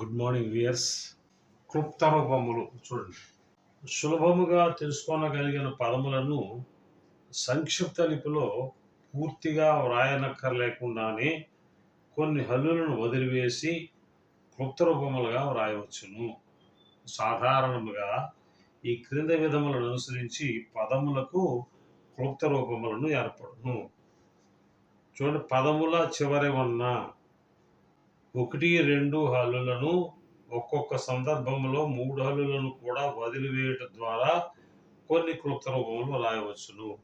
Good morning weirs క్లుప్త రూపములు చూడండి. సులభముగా తెలుసుకోనగలిగిన పదములను సంక్షిప్త లిపిలో పూర్తిగా వ్రాయనక్కర్లేకుండానే కొన్ని హల్లులను వదిలివేసి క్లుప్త రూపములుగా వ్రాయవచ్చును. సాధారణముగా ఈ క్రింద విధములను అనుసరించి పదములకు క్లుప్త రూపములను ఏర్పడును. చూడండి పదముల చివరి ఉన్న ఒకటి రెండు హల్లులను ఒక్కొక్క సందర్భంలో మూడు హల్లులను కూడా వదిలివేయటం ద్వారా కొన్ని క్లుప్త రూపములు రాయవచ్చును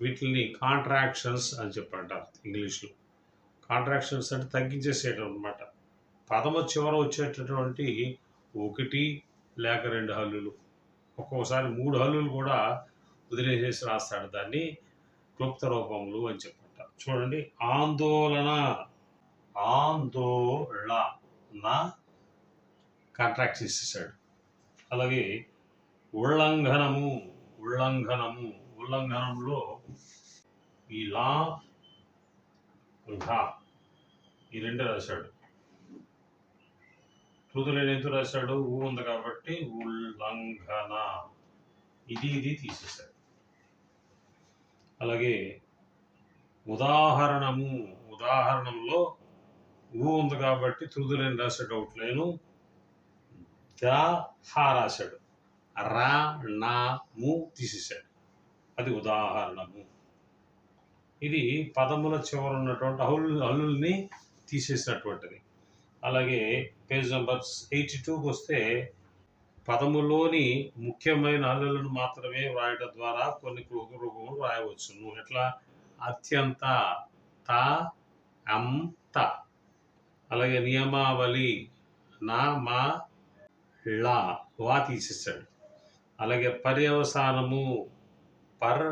వీటిని కాంట్రాక్షన్స్ అని చెప్పంటారు ఇంగ్లీష్లో. కాంట్రాక్షన్స్ అంటే తగ్గించేసేయడం అనమాట పదము చివర వచ్చేటటువంటి ఒకటి లేక రెండు హల్లులు. ఒక్కొక్కసారి మూడు హల్లులు కూడా వదిలేసేసి రాస్తాడు దాన్ని క్లుప్త రూపములు అని చెప్పంటారు. చూడండి ఆందోళన ఆందోళన కాంట్రాక్ట్ చేసేసాడు. అలాగే ఉల్లంఘనము ఉల్లంఘనము ఉల్లంఘనంలో ఈ లా ఈ రెండు రాశాడు. తుదులేని ఎందుకు రాశాడు? ఊ ఉంది కాబట్టి ఉల్లంఘన. ఇది ఇది తీసేశాడు. అలాగే ఉదాహరణము ఉదాహరణంలో ఊ ఉంది కాబట్టి తుదులేని రాశాడు అవుట్లైను ద హా రాశాడు. రా నా ము తీసేశాడు. అది ఉదాహరణము. ఇది పదముల చివర ఉన్నటువంటి హల్లు హల్లుల్ని తీసేసినటువంటిది. అలాగే పేజ్ నెంబర్ ఎయిటీ టూకి వస్తే పదములోని ముఖ్యమైన హల్లులను మాత్రమే వ్రాయడం ద్వారా కొన్ని రూపములు రాయవచ్చును ఎట్లా? అత్యంత త అంత అలాగే నియమావళి నా మా లా వా తీసేసాడు అలాగే పర్యవసానము పర్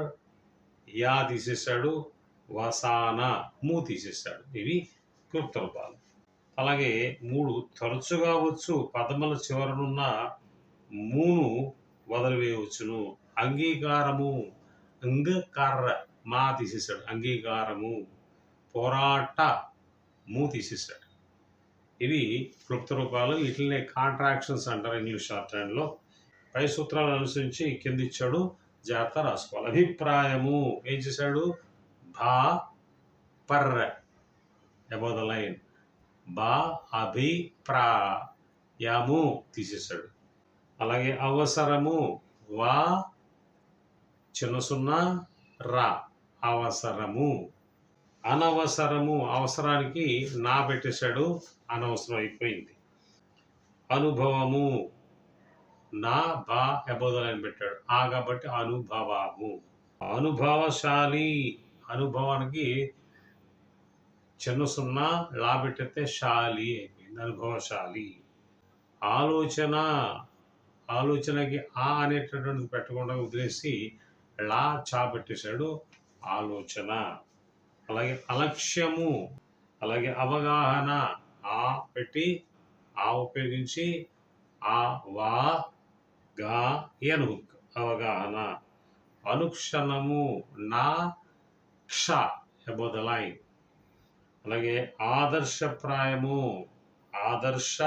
యా తీసేసాడు వసాన ము తీసేసాడు ఇవి క్లుప్త రూపాలు అలాగే మూడు తరచుగా వచ్చు పదముల చివరనున్న మూను వదిలివేయవచ్చును. అంగీకారము అంగకార మా తీసేసాడు అంగీకారము పోరాట ము తీసేసాడు ఇవి క్లుప్త రూపాలు. వీటిని కాంట్రాక్షన్స్ అంటారు ఇంగ్లీష్ షార్ట్ హ్యాండ్లో పై సూత్రాలు అనుసరించి కిందిచ్చాడు జాగ్రత్త రాసుకోవాలి. అభిప్రాయము ఏం చేశాడు? భా పర్ అబౌ ద లైన్ బా అభిప్రాయము తీసేశాడు. అలాగే అవసరము వా చిన్న సున్నా రా. అవసరము. అనవసరము అవసరానికి నా పెట్టేశాడు అనవసరం అయిపోయింది. అనుభవము. నా బా అబోధలని పెట్టాడు. ఆ కాబట్టి అనుభవము. అనుభవశాలి. అనుభవానికి చిన్న సున్నా లా పెట్టితే శాలి అయిపోయింది. అనుభవశాలి. ఆలోచన. ఆలోచనకి ఆ అనేటటువంటిది పెట్టకుండా వదిలేసి లా చా పెట్టేశాడు. ఆలోచన. అలాగే అలక్ష్యము అలాగే అవగాహన ఆ పెట్టి ఆ ఉపయోగించి ఆ వా గా ఎను అవగాహన అనుక్షణము నా క్ష అబౌ ద లైన్ అలాగే ఆదర్శప్రాయము ఆదర్శ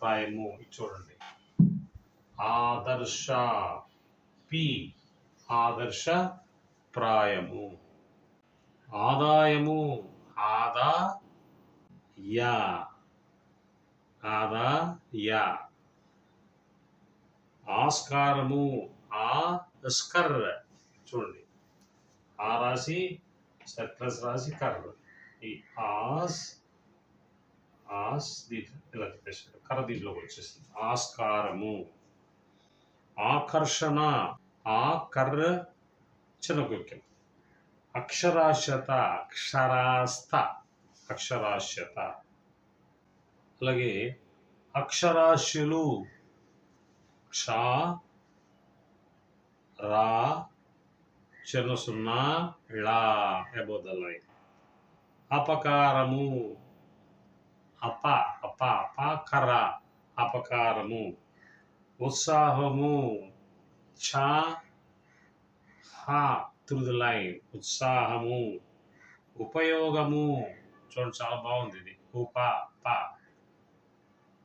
ప్రాయము చూడండి. ఆదర్శ పి ఆదర్శ ప్రాయము. ఆదాయము ఆదా యా. ఆదా యా. ఆస్కారము ఆ స్కర్. చూడండి. ఆ రాసి సర్ప్లస్ రాసి కర్ర. ఈ ఆస్ ఆస్ దీంట్లో ఇలా చెప్పేసాడు కర్ర దీంట్లోకి వచ్చేసింది. ఆస్కారము. ఆకర్షణ. ఆ కర్ర చిన్న కుక్యం అక్షరాస్యత అక్షరాస్త అక్షరాస్యత అలాగే అక్షరాస్యులు క్ష రా చిన్న సున్నా ళా అబౌ ద లైన్ అపకారము అప అప అపకర అపకారము ఉత్సాహము ఛ హ త్రూ లైన్ ఉత్సాహము ఉపయోగము. చూడండి చాలా బాగుంది ఇది. ఉప ప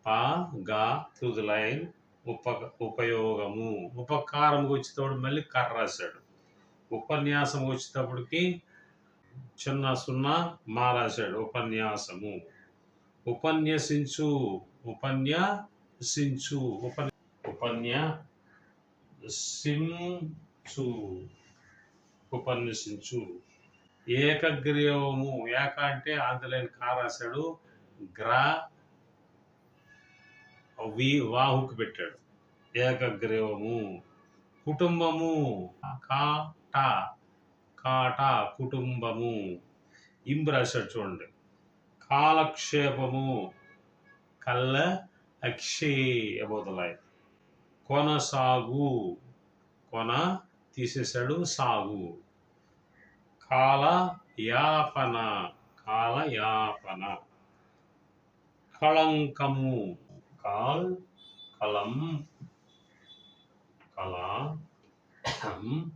పా. గా టు లైన్ ఉప ఉపయోగము. ఉపకారంకి వచ్చేటప్పుడు మళ్ళీ కర్ర రాశాడు. ఉపన్యాసం వచ్చేటప్పటికి చిన్న సున్నా మా రాశాడు. ఉపన్యాసము. ఉపన్యసించు ఉపన్యసించు సిం ఉపన్యసించు. ఉపన్యసించు. ఏకగ్రీవము ఏక అంటే ఆంధ్రలైన కా రాశాడు. గ్రా వి వాహుకు పెట్టాడు. ఏకగ్రీవము. కుటుంబము. కాట కాట కుటుంబము. ఇంబు రాశాడు చూడండి. కాలక్షేపము. కళ్ళ అక్షేయబోదలాయ్ కొనసాగు. కొన తీసేశాడు. సాగు. కాల యాపన కాల యాపన కళంకము. కాల్ కలం కళ కం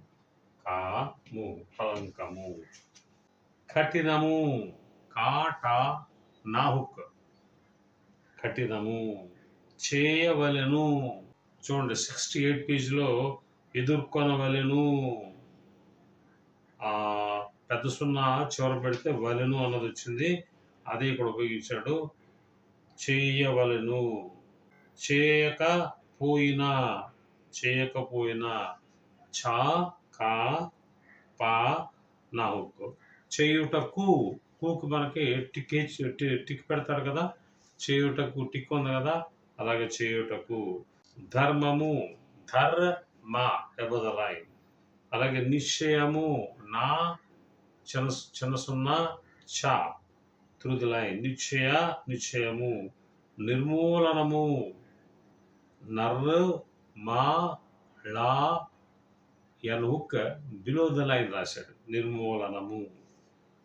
కాము కళంకము. కఠినము. కాట నాహుక్. కఠినము. చేయవలెను. చూడండి సిక్స్టీ ఎయిట్ పేజ్లో ఎదుర్కొనవలెను. ఆ పెద్ద సున్నా చివర పెడితే వలెను అన్నది వచ్చింది. అదే ఇక్కడ ఉపయోగించాడు. చేయవలెను. చేయకపోయినా చేయకపోయినా చా కా పా నాహుక్ చేయుటకు కూకు మనకి టిక్ టిక్ పెడతారు కదా. చేయుటకు టిక్ ఉంది కదా. అలాగే చేయుటకు. ధర్మము ధర్ మా ఎబదలాయి అలాగే నిశ్చయము నా చిన్న చిన్న సున్నా చ త్రూ నిశ్చయ నిశ్చయము నిర్మూలనము నర్ మా లా ఎన్ హుక్ బిలో ద లైన్ రాశాడు. నిర్మూలనము.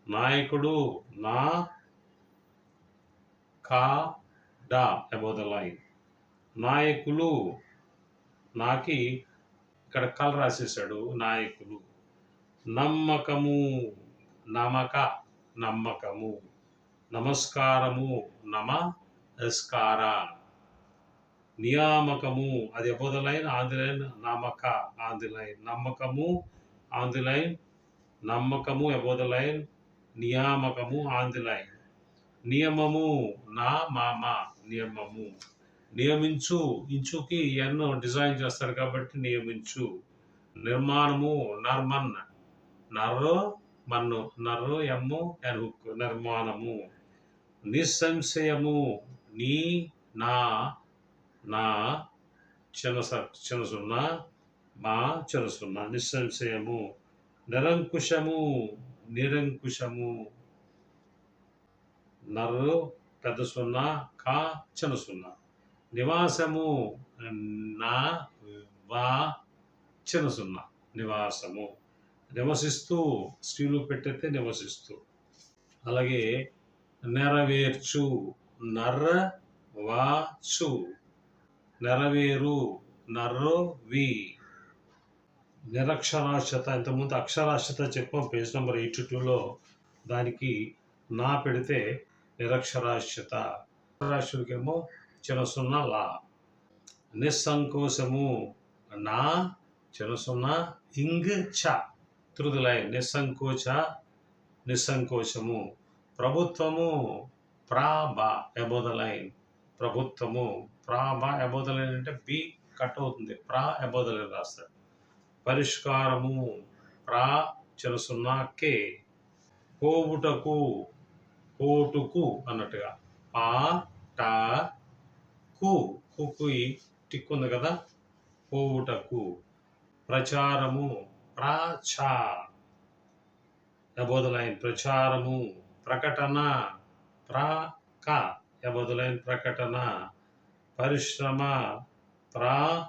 నాయకుడు నా కా డా అబౌ ద లైన్. నాయకులు నాకి ఇక్కడ కళ రాసేశాడు నాయకులు. నమ్మకము నమక నమ్మకము. నమస్కారము నమస్కార. నియామకము అది అబౌ లైన్ ఆంధ్రలైన్ నమ్మక ఆంధ్రలైన్ నమ్మకము ఆంధ్రలైన్ నమ్మకము అబౌ లైన్. నియామకము ఆంధ్రలైన్ నియమము నా మామ నియమము. నియమించు ఇంచుకి ఎన్నో డిజైన్ చేస్తారు కాబట్టి నియమించు. నిర్మాణము నర్మన్ నర్రో మన్ను నర్రో ఎమ్ము ఎన్హుక్ నిర్మాణము. నిస్సంశయము నీ నా నా చిన్న స- చిన్న సున్నా మా చిన్న సున్నా. నిస్సంశయము. నిరంకుశము నిరంకుశము. నర్రు పెద్ద సున్నా కా చిన్న సున్నా. నివాసము నా వా చిన్న సున్నా నివాసము. నివసిస్తూ స్త్రీలు పెట్టితే నివసిస్తూ. అలాగే నెరవేర్చు నర్ర వాచు నెరవేరు నర్రో వి. నిరక్షరాస్యత ఇంతకుముందు అక్షరాస్యత చెప్పాం పేజ్ నెంబర్ ఎయిట్ టూలో. దానికి నా పెడితే నిరక్షరాస్యత. అక్షరాస్యుడికేమో చిన్న లా. నిస్సంకోచము నా చిన్న ఇంగ్ చ. త్రుది నిస్సంకోచ నిస్సంకోచము ప్రభుత్వము ప్రాబా ఎబోద లైన్ ప్రభుత్వము ప్రాబా ఎబోద లైన్ అంటే బి కట్ అవుతుంది. ప్రా ఎబోదలైన్ రాస్తాడు పరిష్కారము ప్రా చిన్న కే. పోవుటకు పోటుకు అన్నట్టుగా. పా టా కు కుకు టిక్ ఉంది కదా? పోవుటకు ప్రచారము ప్రాచా. ఎబోదలైన్ ప్రచారము ప్రకటన ప్రా క. ప్రకటన పరిశ్రమ ప్రా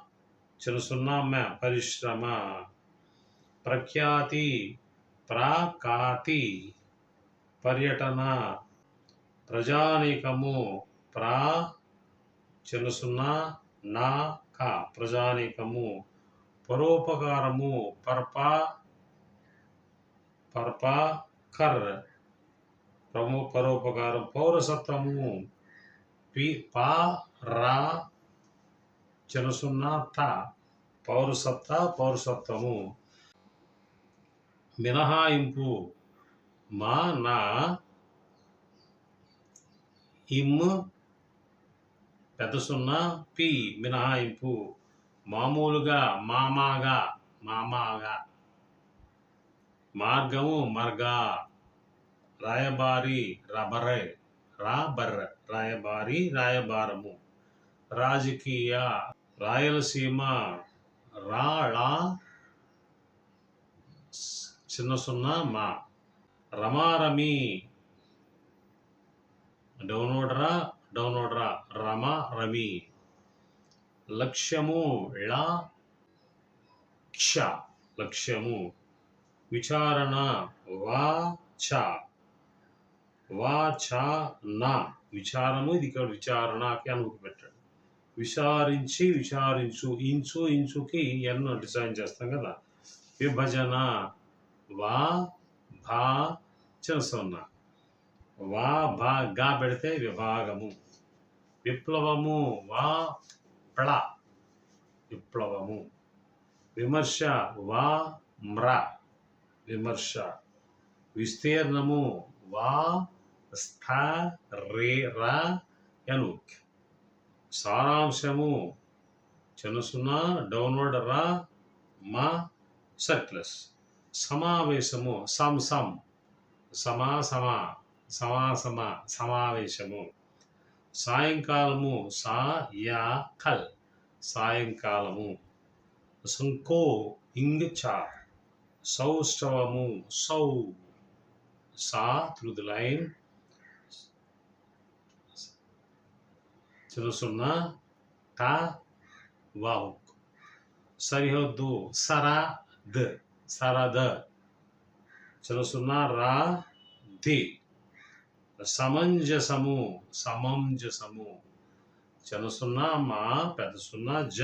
చిన్న సున్నా పరిశ్రమ. ప్రఖ్యాతి ప్రాకాతి. పర్యటన ప్రజానీకము ప్రా చిన్నసున్నా నా క ప్రజానీకము పరోపకారము పర్పా పర్పా కర్ ప్రము పరోపకారం పౌరసత్వము పి పా రా చిన్న త పౌరసత్త పౌరసత్వము. మినహాయింపు మా నా ఇమ్ పెద్ద సున్నా పి మినహాయింపు. మామూలుగా మామాగా మామాగా. మార్గము మర్గా. రాయబారి రబరే రాబర్ రాయబారి రాయబారము. రాజకీయ రాయలసీమ రాళా చిన్న సున్నా మా. రమారమి. డౌన్లోడరా? డౌన్లోడరా రమ రమి లక్ష్యము ళ క్ష. లక్ష్యము. విచారణ వా చ. వా చ నా. విచారము ఇది ఇక్కడ విచారణకి అనుమతి పెట్టాడు. విచారించి విచారించు ఇంచు ఇంచుకి ఎన్నో డిజైన్ చేస్తాం కదా. విభజన వా భా చిన్న వా భా గా పెడితే విభాగము. విప్లవము వా ప్ళ. విప్లవము. విమర్శ వా మ్ర. విమర్శ. విస్తీర్ణము వా స్థ రే ర ఎనుక్ సారాంశము చిన్న సున్నా డౌన్వర్డ్ రా మా సర్క్లస్ సమావేశము సమ్ సమ్. సమా సమా సమా సమ సమావేశము. సాయంకాలము సా యా కల్. సాయంకాలము. సంకో ఇంగ్ చా సౌష్ఠవము సౌ. సా త్రూ ది లైన్. చిన్న సున్నా ట వాహుక్ సరిహద్దు సరా ద. సరద చిన్న సున్నా రా ది. సమంజసము సమంజసము. చిన్న సున్నా మా పెద్ద సున్నా జ.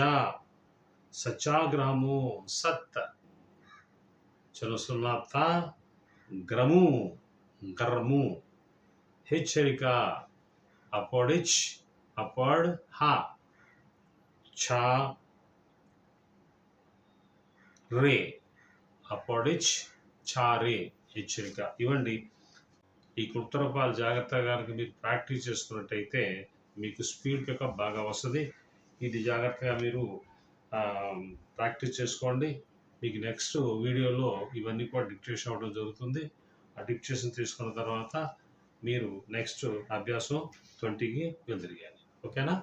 సత్యాగ్రహము సత్. చిన్న సున్నా త. గ్రము గర్ము హెచ్చరిక అపోడిచ్ అపోడ్ హా. ఛా. రే. అపోడిచ్ ఛా రే. హెచ్చరిక. ఇవ్వండి. ఈ క్లుప్త జాగ్రత్తగా కనుక మీరు ప్రాక్టీస్ చేసుకున్నట్టయితే మీకు స్పీడ్ పికప్ బాగా వస్తుంది. ఇది జాగ్రత్తగా మీరు ప్రాక్టీస్ చేసుకోండి. మీకు నెక్స్ట్ వీడియోలో ఇవన్నీ కూడా డిక్టేషన్ అవ్వడం జరుగుతుంది. ఆ డిక్టేషన్ తీసుకున్న తర్వాత మీరు నెక్స్ట్ అభ్యాసం ట్వంటీకి వెళ్తిరిగాలి. ఓకేనా?